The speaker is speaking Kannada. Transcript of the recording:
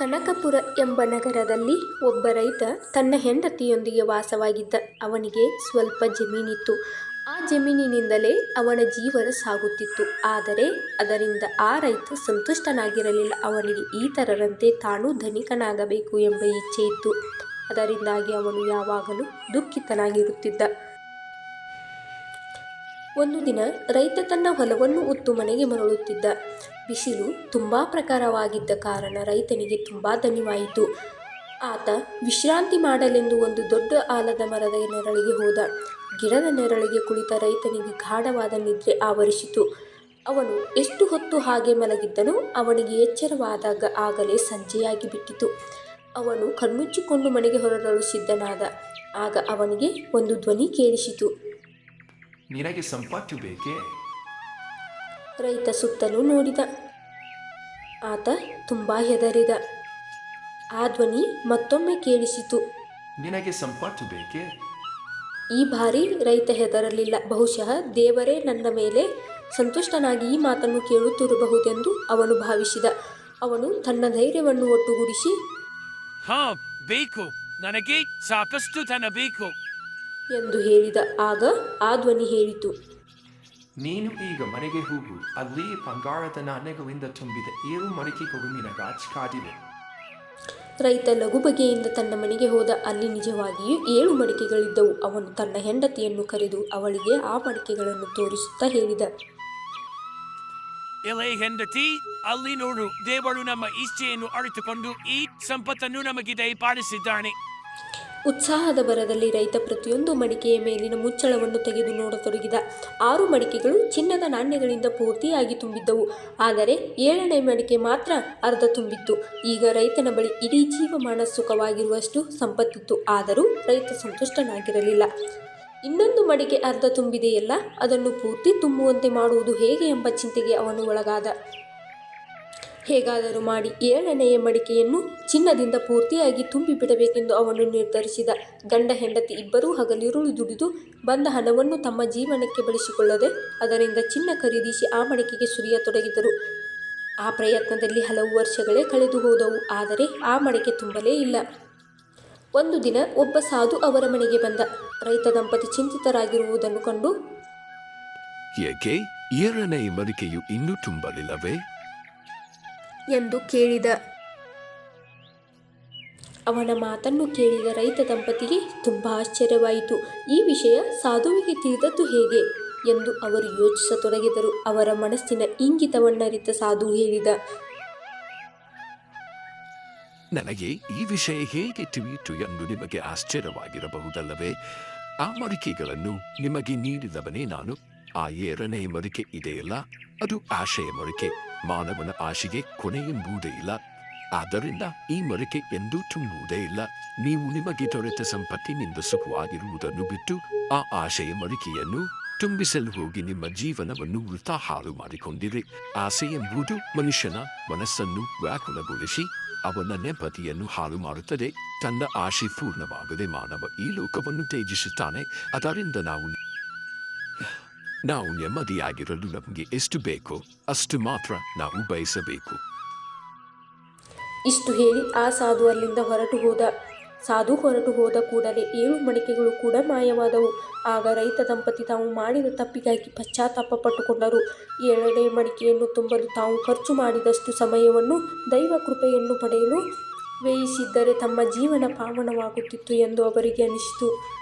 ಕನಕಪುರ ಎಂಬ ನಗರದಲ್ಲಿ ಒಬ್ಬ ರೈತ ತನ್ನ ಹೆಂಡತಿಯೊಂದಿಗೆ ವಾಸವಾಗಿದ್ದ. ಅವನಿಗೆ ಸ್ವಲ್ಪ ಜಮೀನಿತ್ತು. ಆ ಜಮೀನಿನಿಂದಲೇ ಅವನ ಜೀವನ ಸಾಗುತ್ತಿತ್ತು. ಆದರೆ ಅದರಿಂದ ಆ ರೈತ ಸಂತುಷ್ಟನಾಗಿರಲಿಲ್ಲ. ಅವನಿಗೆ ಇತರರಂತೆ ತಾನೂ ಧನಿಕನಾಗಬೇಕು ಎಂಬ ಇಚ್ಛೆ ಇತ್ತು ಅದರಿಂದಾಗಿ ಅವನು ಯಾವಾಗಲೂ ದುಃಖಿತನಾಗಿರುತ್ತಿದ್ದ. ಒಂದು ದಿನ ರೈತ ತನ್ನ ಹೊಲವನ್ನು ಉತ್ತು ಮನೆಗೆ ಮರಳುತ್ತಿದ್ದ. ಬಿಸಿಲು ತುಂಬಾ ಪ್ರಖರವಾಗಿದ್ದ ಕಾರಣ ರೈತನಿಗೆ ತುಂಬಾ ದಣಿವಾಯಿತು. ಆತ ವಿಶ್ರಾಂತಿ ಮಾಡಲೆಂದು ಒಂದು ದೊಡ್ಡ ಆಲದ ಮರದ ನೆರಳಿಗೆ ಹೋದ. ಗಿಡದ ನೆರಳಿಗೆ ಕುಳಿತ ರೈತನಿಗೆ ಗಾಢವಾದ ನಿದ್ರೆ ಆವರಿಸಿತು. ಅವನು ಎಷ್ಟು ಹೊತ್ತು ಹಾಗೆ ಮಲಗಿದ್ದನೋ ಅವನಿಗೆ ಎಚ್ಚರವಾದಾಗ ಆಗಲೇ ಸಂಜೆಯಾಗಿ ಬಿಟ್ಟಿತು ಅವನು ಕಣ್ಣುಚ್ಚಿಕೊಂಡು ಮನೆಗೆ ಹೊರಡಲು ಸಿದ್ಧನಾದ. ಆಗ ಅವನಿಗೆ ಒಂದು ಧ್ವನಿ ಕೇಳಿಸಿತು. ನಿನಗೆ ಸಂಪತ್ತು ಬೇಕೆ ರೈತ ಸುತ್ತಲೂ ನೋಡಿದ. ಆತ ತುಂಬಾ ಹೆದರಿದ. ಆ ಧ್ವನಿ ಮತ್ತೊಮ್ಮೆ ಕೇಳಿಸಿತು. ನಿನಗೆ ಸಂಪತ್ತು ಬೇಕೆ ಈ ಬಾರಿ ರೈತ ಹೆದರಲಿಲ್ಲ. ಬಹುಶಃ ದೇವರೇ ನನ್ನ ಮೇಲೆ ಸಂತುಷ್ಟನಾಗಿ ಈ ಮಾತನ್ನು ಕೇಳುತ್ತಿರಬಹುದೆಂದು ಅವನು ಭಾವಿಸಿದ. ಅವನು ತನ್ನ ಧೈರ್ಯವನ್ನು ಒಟ್ಟುಗೂಡಿಸಿ ಹಾ ಬೇಕು ನನಗೆ ಸಾಕಷ್ಟು ಧನ ಬೇಕು ಎಂದು ಹೇಳಿದ. ಆಗ ಆ ಧ್ವನಿ ಹೇಳಿತು. ನೀನು ಈಗ ಮನೆಗೆ ಹೋಗು ಅಲ್ಲಿ ಬಂಗಾರದ ನಾಣ್ಯಗಳಿಂದ ತುಂಬಿದ ಏಳು ಮಡಿಕೆ ಮಡಿಕೆಗಳು ರಾಜ್ ಕಾದಿವೆ ರೈತ ಲಘುಬಗೆಯಿಂದ ತನ್ನ ಮನೆಗೆ ಹೋದ. ಅಲ್ಲಿ ನಿಜವಾಗಿಯೂ ಏಳು ಮಡಿಕೆಗಳಿದ್ದವು. ಅವನು ತನ್ನ ಹೆಂಡತಿಯನ್ನು ಕರೆದು ಅವಳಿಗೆ ಆ ಮಡಿಕೆಗಳನ್ನು ತೋರಿಸುತ್ತಾ ಹೇಳಿದ. ಎಲೆ ಹೆಂಡತಿ ಅಲ್ಲಿ ನೋಡು ದೇವರು ನಮ್ಮ ಇಚ್ಛೆಯನ್ನು ಅಳಿತುಕೊಂಡು ಈ ಸಂಪತ್ತನ್ನು ನಮಗೆ ದಯಪಾಲಿಸಿದ್ದಾನೆ ಉತ್ಸಾಹದ ಬರದಲ್ಲಿ ರೈತ ಪ್ರತಿಯೊಂದು ಮಡಿಕೆಯ ಮೇಲಿನ ಮುಚ್ಚಳವನ್ನು ತೆಗೆದು ನೋಡತೊಡಗಿದ. ಆರು ಮಡಿಕೆಗಳು ಚಿನ್ನದ ನಾಣ್ಯಗಳಿಂದ ಪೂರ್ತಿಯಾಗಿ ತುಂಬಿದ್ದವು. ಆದರೆ ಏಳನೇ ಮಡಿಕೆ ಮಾತ್ರ ಅರ್ಧ ತುಂಬಿತ್ತು. ಈಗ ರೈತನ ಬಳಿ ಇಡೀ ಜೀವಮಾನ ಸುಖವಾಗಿರುವಷ್ಟು ಸಂಪತ್ತಿತ್ತು. ಆದರೂ ರೈತ ಸಂತುಷ್ಟನಾಗಿರಲಿಲ್ಲ. ಇನ್ನೊಂದು ಮಡಿಕೆ ಅರ್ಧ ತುಂಬಿದೆಯಲ್ಲ, ಅದನ್ನು ಪೂರ್ತಿ ತುಂಬುವಂತೆ ಮಾಡುವುದು ಹೇಗೆ ಎಂಬ ಚಿಂತೆಗೆ ಅವನು ಒಳಗಾದ. ಹೇಗಾದರೂ ಮಾಡಿ ಏಳನೆಯ ಮಡಿಕೆಯನ್ನು ಚಿನ್ನದಿಂದ ಪೂರ್ತಿಯಾಗಿ ತುಂಬಿಬಿಡಬೇಕೆಂದು ಅವನು ನಿರ್ಧರಿಸಿದ. ಗಂಡ ಹೆಂಡತಿ ಇಬ್ಬರೂ ಹಗಲಿರುಳು ದುಡಿದು ಬಂದ ಹಣವನ್ನು ತಮ್ಮ ಜೀವನಕ್ಕೆ ಬಳಸಿಕೊಳ್ಳದೆ ಅದರಿಂದ ಚಿನ್ನ ಖರೀದಿಸಿ ಆ ಮಡಿಕೆಗೆ ಸುರಿಯತೊಡಗಿದರು. ಆ ಪ್ರಯತ್ನದಲ್ಲಿ ಹಲವು ವರ್ಷಗಳೇ ಕಳೆದು ಹೋದವು. ಆದರೆ ಆ ಮಡಿಕೆ ತುಂಬಲೇ ಇಲ್ಲ. ಒಂದು ದಿನ ಒಬ್ಬ ಸಾಧು ಅವರ ಮನೆಗೆ ಬಂದ. ರೈತ ದಂಪತಿ ಚಿಂತಿತರಾಗಿರುವುದನ್ನು ಕಂಡು, ಏಕೆ ಏಳನೇ ಮಡಿಕೆಯು ಇನ್ನೂ ತುಂಬಲಿಲ್ಲವೇ ಎಂದು ಕೇಳಿದ. ಅವನ ಮಾತನ್ನು ಕೇಳಿದ ರೈತ ದಂಪತಿಗೆ ತುಂಬಾ ಆಶ್ಚರ್ಯವಾಯಿತು. ಈ ವಿಷಯ ಸಾಧುವಿಗೆ ತಿಳಿದದ್ದು ಹೇಗೆ ಎಂದು ಅವರು ಯೋಚಿಸತೊಡಗಿದರು. ಅವರ ಮನಸ್ಸಿನ ಇಂಗಿತವನ್ನರಿತ ಸಾಧು ಹೇಳಿದ. ನನಗೆ ಈ ವಿಷಯ ಹೇಗೆ ತಿಳಿಯಿತು ಎಂದು ನಿಮಗೆ ಆಶ್ಚರ್ಯವಾಗಿರಬಹುದಲ್ಲವೇ ಆ ಮಡಿಕೆಗಳನ್ನು ನಿಮಗೆ ನೀಡಿದವನೇ ನಾನು ಆ ಎರಡನೇ ಮಡಿಕೆ ಇದೆಯಲ್ಲ ಅದು ಆಶಯ ಮಡಿಕೆ ಮಾನವನ ಆಶೆಗೆ ಕೊನೆ ಎಂಬುದೇ ಇಲ್ಲ. ಆದ್ದರಿಂದ ಈ ಮರಕೆ ಎಂದೂ ತುಂಬುವುದೇ ಇಲ್ಲ. ನೀವು ನಿಮಗೆ ದೊರೆತ ಸಂಪತ್ತಿನಿಂದ ಸುಖವಾಗಿರುವುದನ್ನು ಬಿಟ್ಟು ಆ ಆಶೆಯ ಮರಿಕೆಯನ್ನು ತುಂಬಿಸಲು ಹೋಗಿ ನಿಮ್ಮ ಜೀವನವನ್ನು ವೃತ ಹಾಳು ಮಾಡಿಕೊಂಡಿರಿ. ಆಸೆ ಎಂಬುದು ಮನುಷ್ಯನ ಮನಸ್ಸನ್ನು ವ್ಯಾಕುಲಗೊಳಿಸಿ ಅವನ ನೆಪತಿಯನ್ನು ಹಾಳು ಮಾಡುತ್ತದೆ. ತನ್ನ ಆಶೆ ಪೂರ್ಣವಾಗದೆ ಮಾನವ ಈ ಲೋಕವನ್ನು ತ್ಯಜಿಸುತ್ತಾನೆ. ಅದರಿಂದ ನಾವು ನಾವು ನೆಮ್ಮದಿಯಾಗಿರಲು ನಮಗೆ ಎಷ್ಟು ಬೇಕೋ ಅಷ್ಟು ಮಾತ್ರ ನಾವು ಬಯಸಬೇಕು ಇಷ್ಟು ಹೇಳಿ ಆ ಸಾಧು ಅಲ್ಲಿಂದ ಹೊರಟು ಹೋದ. ಸಾಧು ಹೊರಟು ಹೋದ ಕೂಡಲೇ ಏಳು ಮಡಿಕೆಗಳು ಕೂಡ ಮಾಯವಾದವು. ಆಗ ರೈತ ದಂಪತಿ ತಾವು ಮಾಡಿದ ತಪ್ಪಿಗಾಗಿ ಪಶ್ಚಾತ್ತಾಪ ಪಟ್ಟುಕೊಂಡರು. ಏಳನೇ ಮಡಿಕೆಯನ್ನು ತುಂಬಲು ತಾವು ಖರ್ಚು ಮಾಡಿದಷ್ಟು ಸಮಯವನ್ನು ದೈವ ಕೃಪೆಯನ್ನು ಪಡೆಯಲು ವ್ಯಯಿಸಿದ್ದರೆ ತಮ್ಮ ಜೀವನ ಪಾವನವಾಗುತ್ತಿತ್ತು ಎಂದು ಅವರಿಗೆ ಅನಿಸಿತು.